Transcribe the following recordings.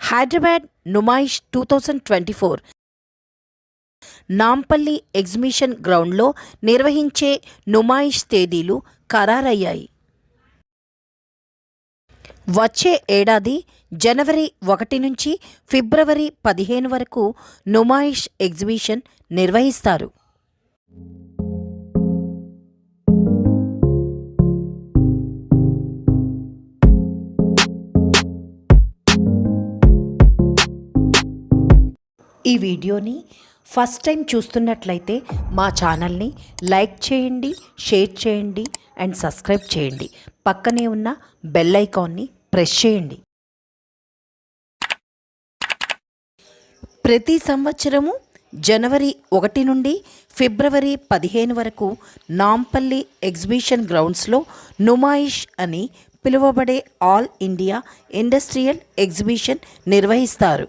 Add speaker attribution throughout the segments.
Speaker 1: Hyderabad Numaish two thousand twenty four Nampally exhibition గ్రౌండ్లో నిర్వహించే నుమాయిష్ తేదీలు ఖరారయ్యాయి. వచ్చే ఏడాది జనవరి ఒకటి నుంచి ఫిబ్రవరి పదిహేను వరకు నుమాయిష్ ఎగ్జిబిషన్ నిర్వహిస్తారు. ఈ వీడియోని ఫస్ట్ టైం చూస్తున్నట్లయితే మా ఛానల్ని లైక్ చేయండి షేర్ చేయండి అండ్ సబ్స్క్రైబ్ చేయండి. పక్కనే ఉన్న బెల్ ఐకాన్ని ప్రెస్ చేయండి. ప్రతి సంవత్సరము జనవరి ఒకటి నుండి ఫిబ్రవరి పదిహేను వరకు నాంపల్లి ఎగ్జిబిషన్ గ్రౌండ్స్లో నుమాయిష్ అని పిలువబడే ఆల్ ఇండియా ఇండస్ట్రియల్ ఎగ్జిబిషన్ నిర్వహిస్తారు.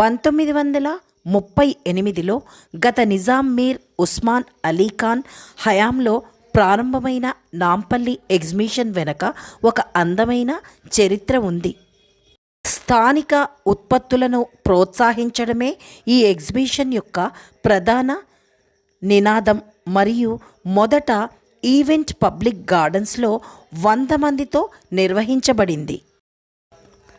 Speaker 1: పంతొమ్మిది వందల ముప్పై ఎనిమిదిలో గత నిజాం మీర్ ఉస్మాన్ అలీ ఖాన్ హయాంలో ప్రారంభమైన నాంపల్లి ఎగ్జిబిషన్ వెనక ఒక అందమైన చరిత్ర ఉంది. స్థానిక ఉత్పత్తులను ప్రోత్సహించడమే ఈ ఎగ్జిబిషన్ యొక్క ప్రధాన నినాదం మరియు మొదట ఈవెంట్ పబ్లిక్ గార్డెన్స్లో వంద మందితో నిర్వహించబడింది.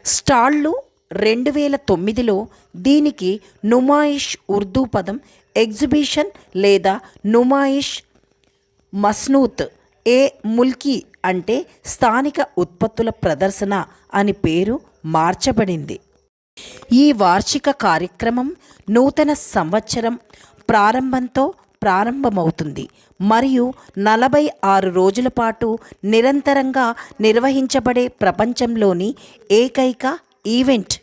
Speaker 1: స్టాళ్ళు రెండు వేల తొమ్మిదిలో దీనికి నుమాయిష్ ఉర్దూ పదం ఎగ్జిబిషన్ లేదా నుమాయిష్ మస్నూత్ ఏ ముల్కీ అంటే స్థానిక ఉత్పత్తుల ప్రదర్శన అని పేరు మార్చబడింది. ఈ వార్షిక కార్యక్రమం నూతన సంవత్సరం ప్రారంభంతో ప్రారంభమవుతుంది. మరియు నలభై ఆరు రోజుల పాటు నిరంతరంగా నిర్వహించబడే ప్రపంచంలోని ఏకైక ఈవెంట్.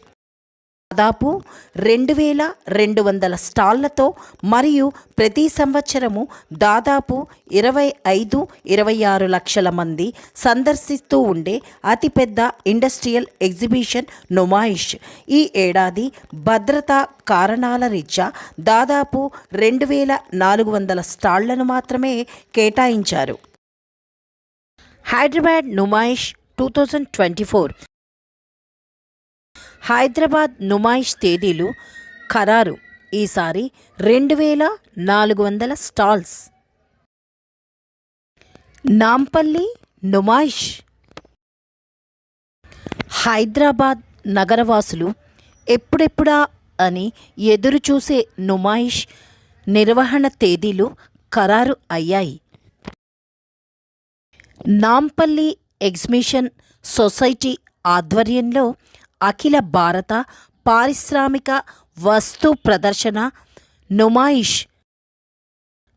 Speaker 1: దాదాపు రెండు వేల రెండు వందల స్టాళ్ళతో మరియు ప్రతి సంవత్సరము దాదాపు ఇరవై ఐదు ఇరవై ఆరు లక్షల మంది సందర్శిస్తూ ఉండే అతిపెద్ద ఇండస్ట్రియల్ ఎగ్జిబిషన్ నుమాయిష్. ఈ ఏడాది భద్రతా కారణాల రీత్యా దాదాపు రెండు వేల నాలుగు వందల స్టాళ్ళను మాత్రమే కేటాయించారు. Hyderabad Numaish two thousand twenty four Hyderabad Numaish తేదీలు ఖరారు. ఈసారి రెండు వేల నాలుగు వందల స్టాల్స్. నాంపల్లి నుమాయిష్ హైదరాబాద్ నగరవాసులు ఎప్పుడెప్పుడా అని ఎదురుచూసే నుమాయిష్ నిర్వహణ తేదీలు ఖరారు అయ్యాయి. నాంపల్లి ఎగ్జిబిషన్ సొసైటీ ఆధ్వర్యంలో అఖిల భారత పారిశ్రామిక వస్తు ప్రదర్శన నుమాయిష్.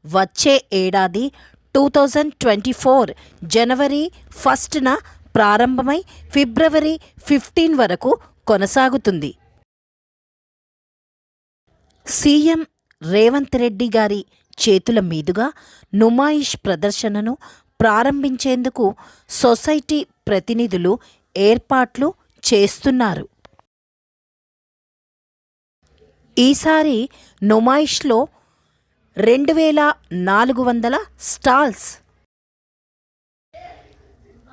Speaker 1: వచ్చే ఏడాది టూ థౌజండ్ ట్వంటీ ఫోర్ జనవరి ఫస్ట్న ప్రారంభమై ఫిబ్రవరి ఫిఫ్టీన్ వరకు కొనసాగుతుంది. సీఎం రేవంత్ రెడ్డి గారి చేతుల మీదుగా నుమాయిష్ ప్రదర్శనను ప్రారంభించేందుకు సొసైటీ ప్రతినిధులు ఏర్పాట్లు చేస్తున్నారు. ఈసారి నుమాయిష్లో రెండు వేల నాలుగు వందల స్టాల్స్.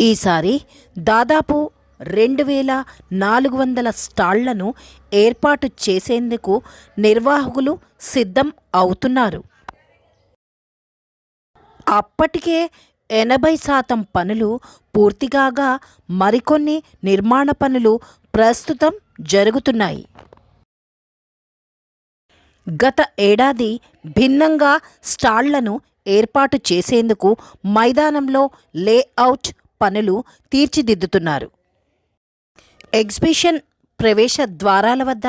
Speaker 1: ఈసారి దాదాపు రెండు వేల నాలుగు వందల స్టాళ్ళను ఏర్పాటు చేసేందుకు నిర్వాహకులు సిద్ధం అవుతున్నారు. అప్పటికే ఎనభై శాతం పనులు పూర్తిగాగా మరికొన్ని నిర్మాణ పనులు ప్రస్తుతం జరుగుతున్నాయి. గత ఏడాది భిన్నంగా స్టాళ్ళను ఏర్పాటు చేసేందుకు మైదానంలో లేఅవుట్ పనులు తీర్చిదిద్దుతున్నారు. ఎగ్జిబిషన్ ప్రవేశ ద్వారాల వద్ద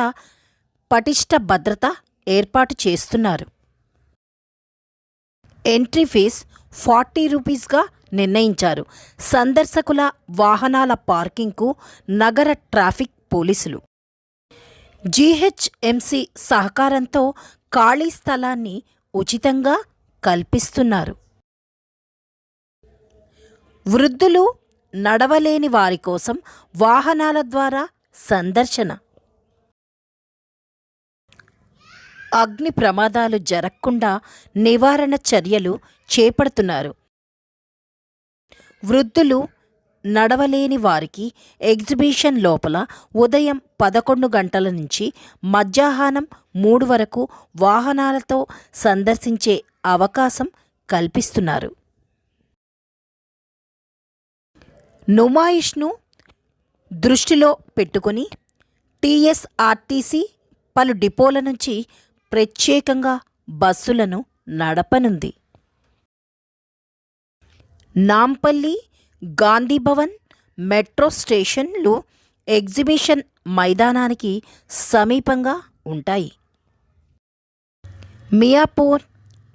Speaker 1: పటిష్ట భద్రత ఏర్పాటు చేస్తున్నారు. ఎంట్రీ ఫీజ్ ఫార్టీ రూపీస్గా నిర్ణయించారు. సందర్శకుల వాహనాల పార్కింగ్కు నగర ట్రాఫిక్ పోలీసులు. జీహెచ్ఎంసీ సహకారంతో ఖాళీ స్థలాన్ని ఉచితంగా కల్పిస్తున్నారు. వృద్ధులు నడవలేని వారి కోసం వాహనాల ద్వారా సందర్శన. అగ్ని ప్రమాదాలు జరగకుండా నివారణ చర్యలు చేపడుతున్నారు. వృద్ధులు నడవలేని వారికి ఎగ్జిబిషన్ లోపల ఉదయం పదకొండు గంటల నుంచి మధ్యాహ్నం మూడు వరకు వాహనాలతో సందర్శించే అవకాశం కల్పిస్తున్నారు. నుమాయిష్ను దృష్టిలో పెట్టుకుని టీఎస్ఆర్టీసీ పలు డిపోల నుంచి ప్రత్యేకంగా బస్సులను నడపనుంది. నాంపల్లి గాంధీభవన్ మెట్రో స్టేషన్లు ఎగ్జిబిషన్ మైదానానికి సమీపంగా ఉంటాయి. మియాపూర్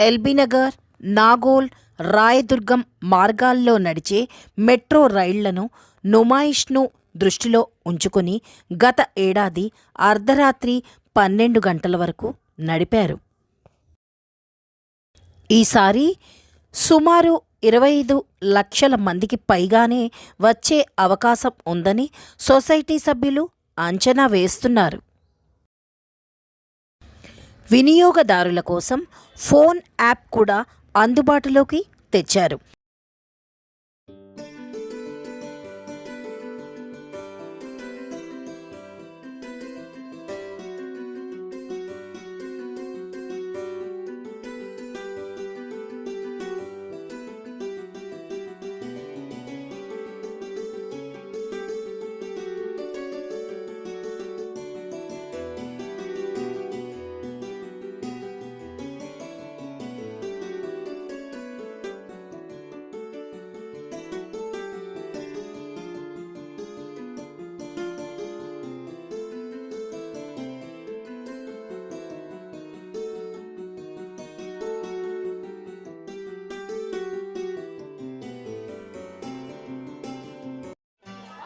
Speaker 1: ఎల్బీనగర్ నాగోల్ రాయదుర్గం మార్గాల్లో నడిచే మెట్రో రైళ్ళను నుమాయిష్ను దృష్టిలో ఉంచుకొని గత ఏడాది అర్ధరాత్రి పన్నెండు గంటల వరకు నడిపారు. ఈసారి సుమారు ఇరవై ఐదు లక్షల మందికి పైగానే వచ్చే అవకాశం ఉందని సొసైటీ సభ్యులు అంచనా వేస్తున్నారు. వినియోగదారుల కోసం ఫోన్ యాప్ కూడా అందుబాటులోకి తెచ్చారు.